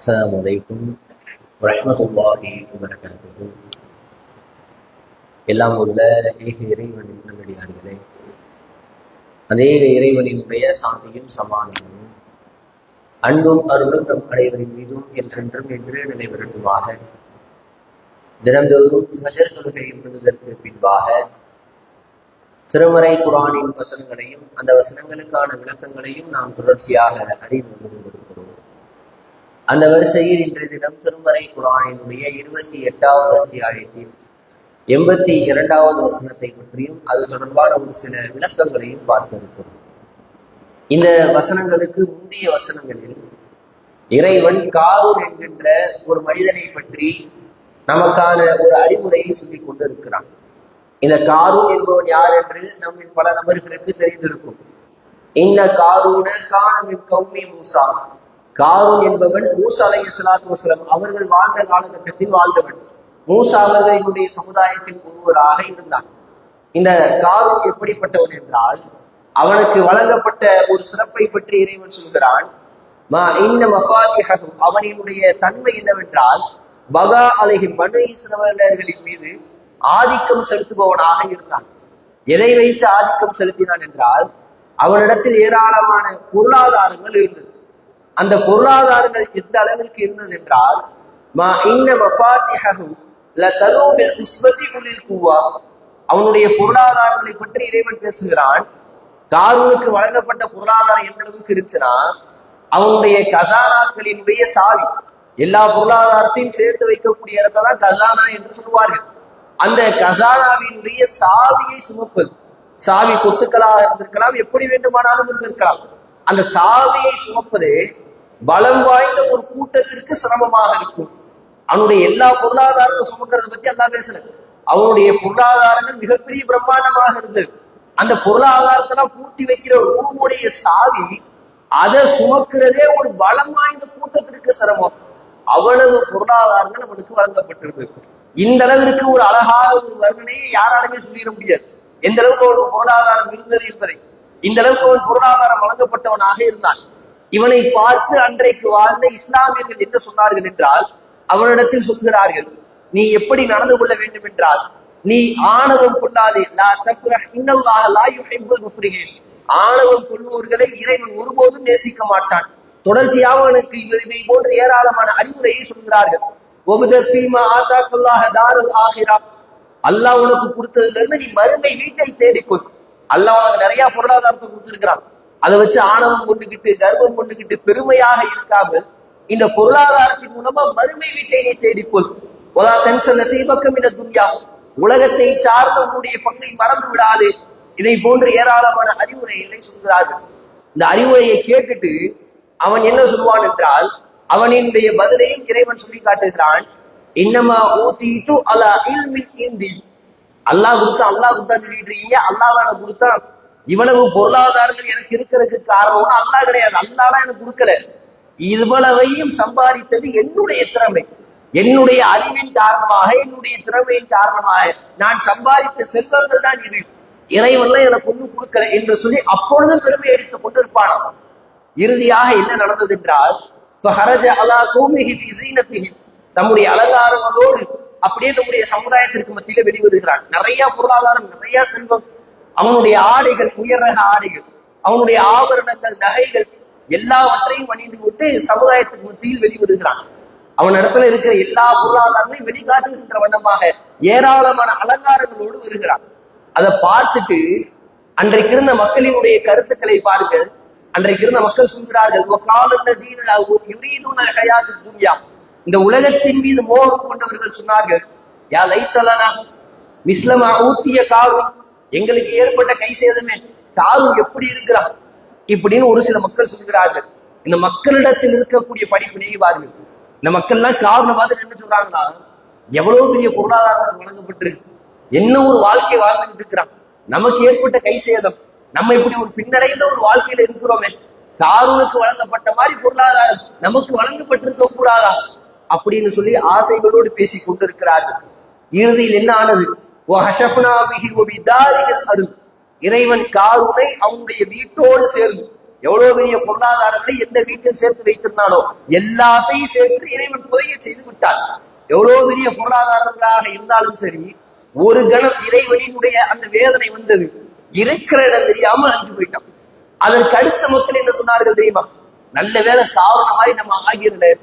السلام عليكم ورحمة الله وبركاته எல்லாம் உள்ள ஏக இறைவனின் நல்லடியார்களே அதே இறைவனினுடைய சாந்தியும் சமாதானமும் அன்பும் அருளும் நம் அனைவரின் மீதும் என்றென்றும் என்று நினைவிரட்டுமாக தினந்தோறும் ஃபஜர் தொழுகை விடுவதற்கு பின்பாக திருமறை குரானின் வசனங்களையும் அந்த வசனங்களுக்கான விளக்கங்களையும் நாம் தொடர்ச்சியாக அறிந்து வந்து கொண்டிருக்கிறோம் அந்த வரிசையில் இன்றைய தினம் திருமறை குரானினுடைய இருபத்தி எட்டாவது அத்தியாயத்தில் எண்பத்தி இரண்டாவது வசனத்தை பற்றியும் அது தொடர்பான ஒரு சில விளக்கங்களையும் பார்த்திருக்கிறோம். இந்த வசனங்களுக்கு முந்தைய வசனங்களில் இறைவன் காரூர் என்கின்ற ஒரு மனிதனை பற்றி நமக்கான ஒரு அறிவுரையை சொல்லிக் கொண்டு இருக்கிறான் இந்த காரூர் என்பவன் யார் என்று நம்மில் பல நபர்களுக்கு தெரிந்திருக்கும். இந்த காரூன காணமின் கௌமி மூசா காரூன் என்பவன் மூசா அலை சலாத்து வசலம் அவர்கள் வாழ்ந்த காலகட்டத்தில் வாழ்ந்தவன். மூசா அவர்களுடைய சமுதாயத்தின் ஒருவராக இருந்தான். இந்த காரூன் எப்படிப்பட்டவன் என்றால் அவனுக்கு வழங்கப்பட்ட ஒரு சிறப்பை பற்றி இறைவன் சொல்கிறான். மா அவனினுடைய தன்மை என்னவென்றால் பகா அலகி மனு இஸ்ரவேலர்களின் மீது ஆதிக்கம் செலுத்துபவனாக இருந்தான். எதை வைத்து ஆதிக்கம் செலுத்தினான் என்றால் அவனிடத்தில் ஏராளமான பொருளாதாரங்கள் இருந்தது. அந்த பொருளாதாரங்கள் எந்த அளவிற்கு இருந்தது என்றால் மா இன்ன மஃபாத்திஹகும் ல தனூபில் உஸ்பத்தி உள்ளில் கூவா அவனுடைய பொருளாதாரங்களை பற்றி இறைவன் பேசுகிறான். காரூனுக்கு வழங்கப்பட்ட பொருளாதாரம் எந்த அளவுக்கு இருந்துச்சுன்னா அவனுடைய கசானாக்களினுடைய சாவி. எல்லா பொருளாதாரத்தையும் சேர்த்து வைக்கக்கூடிய இடத்தை தான் கசானா என்று சொல்லுவார்கள். அந்த கசானாவினுடைய சாவியை சுமப்பது. சாவி கொத்துக்களாக இருந்திருக்கலாம் எப்படி வேண்டுமானாலும் இருந்திருக்கலாம். அந்த சாவியை சுமப்பது பலம் வாய்ந்த ஒரு கூட்டத்திற்கு சிரமமாக இருக்கும். அவனுடைய எல்லா பொருளாதாரமும் சுமக்கிறத பத்தி எல்லாம் பேசுறேன் அவனுடைய பொருளாதாரங்கள் மிகப்பெரிய பிரம்மாண்டமாக இருந்தது. அந்த பொருளாதாரத்தெல்லாம் பூட்டி வைக்கிற ரூமுடைய சாவி அதை சுமக்கிறதே ஒரு பலம் வாய்ந்த கூட்டத்திற்கு சிரமம். அவ்வளவு பொருளாதாரங்கள் அவனுக்கு வழங்கப்பட்டிருந்தது. இந்த அளவிற்கு ஒரு அழகான ஒரு வர்ணனையை யாராலுமே சொல்லிட முடியாது. எந்த அளவுக்கு அவனுக்கு பொருளாதாரம் இருந்தது என்பதை. இந்த அளவுக்கு அவன் பொருளாதாரம் வழங்கப்பட்டவனாக இருந்தான். இவனை பார்த்து அன்றைக்கு வாழ்ந்த இஸ்லாமியர்கள் என்ன சொன்னார்கள் என்றால் அவனிடத்தில் சொல்கிறார்கள் நீ எப்படி நடந்து கொள்ள வேண்டும் என்றால் நீ ஆணவம் கொள்ளாதே. ஆணவம் கொள்வோர்களை இறைவன் ஒருபோதும் நேசிக்க மாட்டான். தொடர்ச்சியாக அவனுக்கு இதை போன்ற ஏராளமான அறிவுரையை சொல்கிறார்கள். அல்லாஹ் உனக்கு கொடுத்ததுல இருந்து நீ மறுமை வீட்டை தேடிக்கொள். அல்லாஹ் உனக்கு நிறைய பொருளாதாரத்தை கொடுத்திருக்கிறான். அதை வச்சு ஆணவம் கொண்டுகிட்டு கர்வம் கொண்டுகிட்டு பெருமையாக இருக்காமல் இந்த பொருளாதாரத்தின் மூலமா மறுமை வீட்டை நீ தேடிக்கொள். ஒலா தென்ச நசீபக்கம் இந்த துன்யா. உலகத்தை சார்ந்த உன்னுடைய பங்கை மறந்து விடாது. இதை போன்ற ஏராளமான அறிவுரைகளை சொல்கிறார்கள். இந்த அறிவுரையை கேட்டுட்டு அவன் என்ன சொல்வான் என்றால் அவனினுடைய பதிலையும் இறைவன் சொல்லி காட்டுகிறான். இன்னமா ஊத்திட்டு அலா இல்மின் இந்தி. அல்லாஹ் கொடுத்தா அல்லாஹ் கொடுத்தா சொல்லிட்டு இருக்கீங்க அல்லாஹ் எனக்கு கொடுத்தா இவ்வளவு பொருளாதாரங்கள் எனக்கு இருக்கிறதுக்கு காரணம் அல்லாஹ் கிடையாது. அல்லாஹ் எனக்கு கொடுக்கல. இவ்வளவையும் சம்பாதித்தது என்னுடைய திறமை. என்னுடைய அறிவின் காரணமாக என்னுடைய திறமையின் காரணமாக நான் சம்பாதித்த செல்வங்கள் தான் இது. இறைவன்லாம் எனக்கு ஒன்றும் கொடுக்கல என்று சொல்லி அப்பொழுதும் பெருமை அடித்துக் கொண்டிருப்பான். இறுதியாக என்ன நடந்தது என்றால் தம்முடைய அலங்காரங்களோடு அப்படியே நம்முடைய சமுதாயத்திற்கு மத்தியில வெளிவருகிறான். நிறைய பொருளாதாரம் நிறைய செல்வம் அவனுடைய ஆடைகள் உயர் ரக ஆடைகள் அவனுடைய ஆபரணங்கள் நகைகள் எல்லாவற்றையும் அணிந்து விட்டு சமுதாயத்துக்கு மத்தியில் வெளிவருகிறான். அவன் இடத்துல இருக்கிற எல்லா பொருளாதாரங்களையும் வெளிக்காட்டுகின்ற வண்ணமாக ஏராளமான அலங்காரங்களோடு வருகிறான். அதை பார்த்துட்டு அன்றைக்கு இருந்த மக்களினுடைய கருத்துக்களை பாருங்கள். அன்றைக்கு இருந்த மக்கள் சொல்கிறார்கள் இந்த உலகத்தின் மீது மோகம் கொண்டவர்கள் சொன்னார்கள் யா லைத்தலனா மிஸ்லமா ஊத்திய காரும் எங்களுக்கு ஏற்பட்ட கை சேதமே. காரும் எப்படி இருக்கிறான்? இப்படின்னு ஒரு சில மக்கள் சொல்கிறார்கள். இந்த மக்களிடத்தில் இருக்கக்கூடிய படிப்பினை பாருங்கள் இந்த மக்கள்லாம் காரணம் பார்த்து என்ன சொல்றாங்கன்னா எவ்வளவு பெரிய பொருளாதாரம் வழங்கப்பட்டிருக்கு. என்ன ஒரு வாழ்க்கை வாழ்ந்துட்டு இருக்கிறான்? நமக்கு ஏற்பட்ட கை சேதம். நம்ம இப்படி ஒரு பின்னடைந்த ஒரு வாழ்க்கையில இருக்கிறோமே. காரூனுக்கு வழங்கப்பட்ட மாதிரி பொருளாதாரம் நமக்கு வழங்கப்பட்டிருக்க கூடாதா? அப்படின்னு சொல்லி ஆசைகளோடு பேசி கொண்டிருக்கிறார்கள். இறுதியில் என்ன ஆனது? இறைவன் காரூனை அவனுடைய வீட்டோடு சேர்ந்து எவ்வளவு பெரிய பொருளாதாரங்களை எந்த வீட்டில் சேர்த்து வைத்திருந்தானோ எல்லாத்தையும் சேர்த்து இறைவன் புதைய செய்து விட்டான். எவ்வளவு பெரிய பொருளாதாரங்களாக இருந்தாலும் சரி ஒரு கணம் இறைவனினுடைய அந்த வேதனை வந்தது. இருக்கிற இடம் தெரியாம அழிஞ்சு போயிட்டான். அதற்கு அடுத்த மக்கள் என்ன சொன்னார்கள் தெரியுமா? நல்ல வேலை காரணமாய் நம்ம ஆகியிருந்த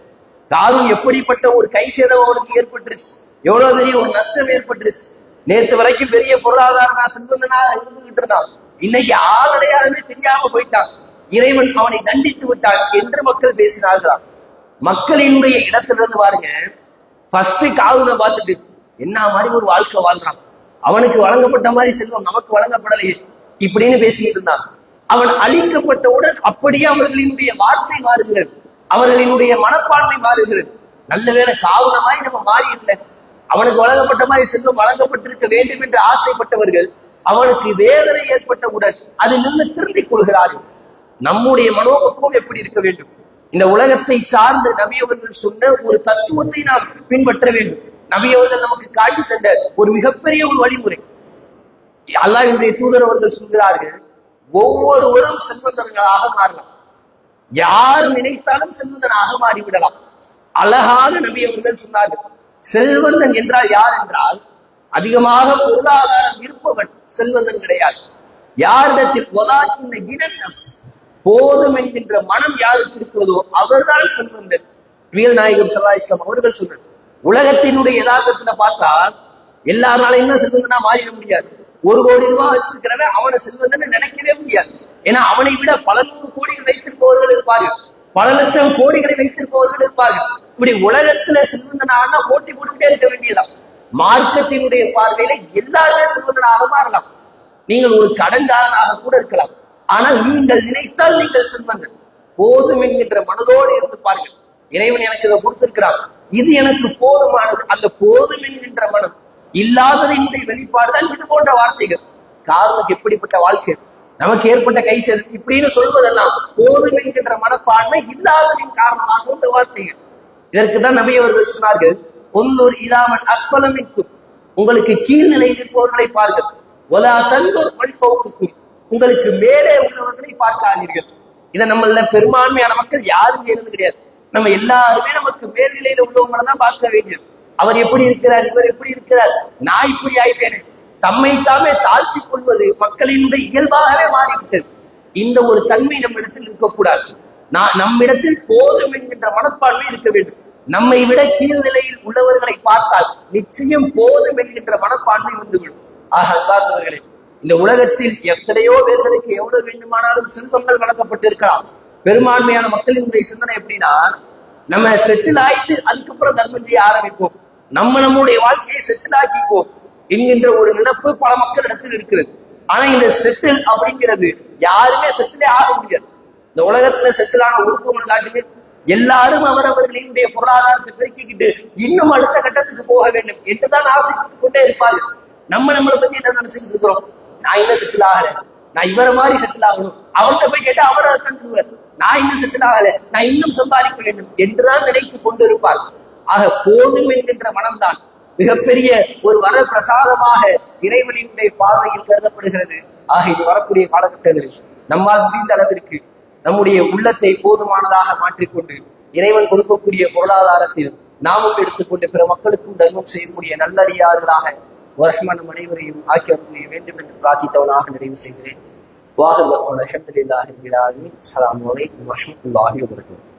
காரும் எப்படிப்பட்ட ஒரு கை சேதம் அவனுக்கு ஏற்பட்டுருச்சு. எவ்வளவு பெரிய ஒரு நஷ்டம் ஏற்பட்டுருச்சு. நேத்து வரைக்கும் பெரிய பொருளாதார செல்வந்தனா இருந்துகிட்டு இருந்தான். இன்னைக்கு ஆளடையாளமே தெரியாம போயிட்டான். இறைவன் அவனை தண்டித்து விட்டான் என்று மக்கள் பேசினார்களாம் மக்களினுடைய இடத்திலிருந்து பாருங்க ஃபர்ஸ்ட் காவுனை பார்த்துட்டு என்ன மாதிரி ஒரு வாழ்க்கை வாழ்றான்? அவனுக்கு வழங்கப்பட்ட மாதிரி செல்வம் நமக்கு வழங்கப்படலையே இப்படின்னு பேசிக்கிட்டு இருந்தான். அவன் அழிக்கப்பட்டவுடன் அப்படியே அவர்களினுடைய வார்த்தை மாறுகிறது. அவர்களினுடைய மனப்பான்மை மாறுகிறது. நல்ல வேளை காவலமாய் நம்ம மாறி இல்லை அவனுக்கு வழங்கப்பட்ட மாதிரி செல்வம் வழங்கப்பட்டிருக்க வேண்டும் என்று ஆசைப்பட்டவர்கள் அவனுக்கு வேதனை ஏற்பட்டவுடன் அதிலிருந்து திரும்பிக் கொள்கிறார்கள். நம்முடைய மனோபக்குவம் எப்படி இருக்க வேண்டும்? இந்த உலகத்தை சார்ந்து நபியவர்கள் சொன்ன ஒரு தத்துவத்தை நாம் பின்பற்ற வேண்டும். நபியவர்கள் நமக்கு காட்டி தந்த ஒரு மிகப்பெரிய ஒரு வழிமுறை. அல்லாஹ்வுடைய தூதர் அவர்கள் சொல்கிறார்கள் ஒவ்வொருவரும் செல்வந்தர்களாக மாறலாம். யார் நினைத்தாலும் செல்வந்தனாக மாறிவிடலாம். அழகாக நபி அவர்கள் சொன்னார்கள் செல்வந்தன் என்றால் யார் என்றால் அதிகமாக பொருளாதாரம் இருப்பவன் செல்வந்தன் கிடையாது. யாரிடத்தில் ஒலாக்கின்ற இடன் போதும் என்கின்ற மனம் யாருக்கு இருக்கிறதோ அவர்தான் செல்வந்தன். வீல் நாயகம் சல்லா இஸ்லாம் அவர்கள் சொன்னார் உலகத்தினுடைய யதார்த்தத்துல பார்த்தா எல்லாராலையும் என்ன செல்வந்தனா மாறிட முடியாது. ஒரு கோடி ரூபாய் வச்சிருக்கிறவன் அவனை செல்வந்தன் நினைக்கவே முடியாது. ஏன்னா அவனை விட பல நூறு கோடிகள் வைத்திருப்பவர்கள் இருப்பார்கள். பல லட்சம் கோடிகளை வைத்திருப்பவர்கள் இருப்பார்கள். இப்படி உலகத்துல செல்வந்தனாக ஓட்டி போட்டுக்கிட்டே இருக்க வேண்டியதான் மார்க்கத்தினுடைய பார்வையில எல்லாருமே செல்வந்தனாக மாறலாம். நீங்கள் ஒரு கடன்காரனாக கூட இருக்கலாம். ஆனால் நீங்கள் நினைத்தால் நீங்கள் செல்வந்தன் போதும் என்கின்ற மனதோடு இருந்து பாருங்கள். இறைவன் எனக்கு இதை கொடுத்திருக்கிறான். இது எனக்கு போதுமானது. அந்த போதும் என்கின்ற மனம் இல்லாததினுடைய வெளிப்பாடுதான் இது போன்ற வார்த்தைகள். காரணம் எப்படிப்பட்ட வாழ்க்கை? நமக்கு ஏற்பட்ட கை சேதம் இப்படின்னு சொல்வதெல்லாம் போதும் என்கின்ற மனப்பான்மை இல்லாததின் காரணமாக இந்த வார்த்தைகள். இதற்கு தான் நபி அவர்கள் சொன்னார்கள் ஒன்னொரு இதாமன் அஸ்வலம் இருக்கும் உங்களுக்கு கீழ்நிலையில் இருப்பவர்களை பாருங்கள். ஒலா தந்தோர் பல்பவுக்கும் உங்களுக்கு மேலே உள்ளவர்களை பார்க்காதீர்கள். இதை நம்மள பெரும்பான்மையான மக்கள் யாரும் இருந்து கிடையாது. நம்ம எல்லாருமே நமக்கு மேல்நிலையில உள்ளவங்களை தான் பார்க்க வேண்டியது. அவர் எப்படி இருக்கிறார் இவர் எப்படி இருக்கிறார்? நான் இப்படி ஆயிட்டேன். தம்மை தாமே தாழ்த்தி கொள்வது மக்களினுடைய இயல்பாகவே மாறிவிட்டது. இந்த ஒரு தன்மை நம்ம இடத்தில் இருக்கக்கூடாது. நான் நம்மிடத்தில் போதும் என்கின்ற மனப்பான்மை இருக்க வேண்டும். நம்மை விட கீழ்நிலையில் உள்ளவர்களை பார்த்தால் நிச்சயம் போதும் என்கின்ற மனப்பான்மை வந்துவிடும். ஆக அல்லாதவர்களே இந்த உலகத்தில் எத்தனையோ பேர்களுக்கு எவ்வளவு வேண்டுமானாலும் செல்வங்கள் வழங்கப்பட்டிருக்கலாம். பெரும்பான்மையான மக்களினுடைய சிந்தனை எப்படின்னா நம்ம செட்டில் ஆயிட்டு அதுக்கப்புறம் தர்மம் செய்ய ஆரம்பிப்போம். நம்ம நம்முடைய வாழ்க்கையை செட்டில் ஆக்கிப்போம் என்கின்ற ஒரு நினப்பு பல மக்களிடத்தில் இருக்கிறது. ஆனா இந்த செட்டில் அப்படிங்கிறது யாருமே செட்டிலே ஆக முடியாது. இந்த உலகத்துல செட்டிலான உறுப்புகள் காட்டுங்க எல்லாரும் அவரவர்களினுடைய பொருளாதாரத்தை பெருக்கிக்கிட்டு இன்னும் அடுத்த கட்டத்துக்கு போக வேண்டும் என்றுதான் ஆசைப்பட்டுக் கொண்டே இருப்பார்கள். நம்ம நம்மளை பத்தி என்ன நினைச்சுட்டு இருக்கிறோம்? நான் இன்னும் செட்டில் ஆகல. நான் இவரை மாதிரி செட்டில் ஆகணும். அவர்கிட்ட போய் கேட்டா அவரை கண்டுவர் நான் இன்னும் செட்டில் ஆகல. நான் இன்னும் சம்பாதிக்க வேண்டும் என்றுதான் நினைத்து கொண்டிருப்பார். ஆக போதும் என்கின்ற மனம்தான் மிகப்பெரிய ஒரு வர பிரசாதமாக இறைவனினுடைய பார்வையில் கருதப்படுகிறது. ஆக இது வரக்கூடிய காலகட்டங்களில் நம்மால் முடிந்த அளவிற்கு நம்முடைய உள்ளத்தை போதுமானதாக மாற்றிக்கொண்டு இறைவன் கொடுக்கக்கூடிய பொருளாதாரத்தில் நாமும் எடுத்துக்கொண்டு பிற மக்களுக்கும் தர்மம் செய்யக்கூடிய நல்லடியார்களாக ரஹ்மான் நம் அனைவரையும் ஆக்கி வரக்கூடிய வேண்டும் என்று பிரார்த்தித்தவனாக நிறைவு செய்கிறேன். வாஹல் அலமதுல்லாஹி அஸ்ஸலாமு அலைக்கும் வரஹ்மத்துல்லாஹி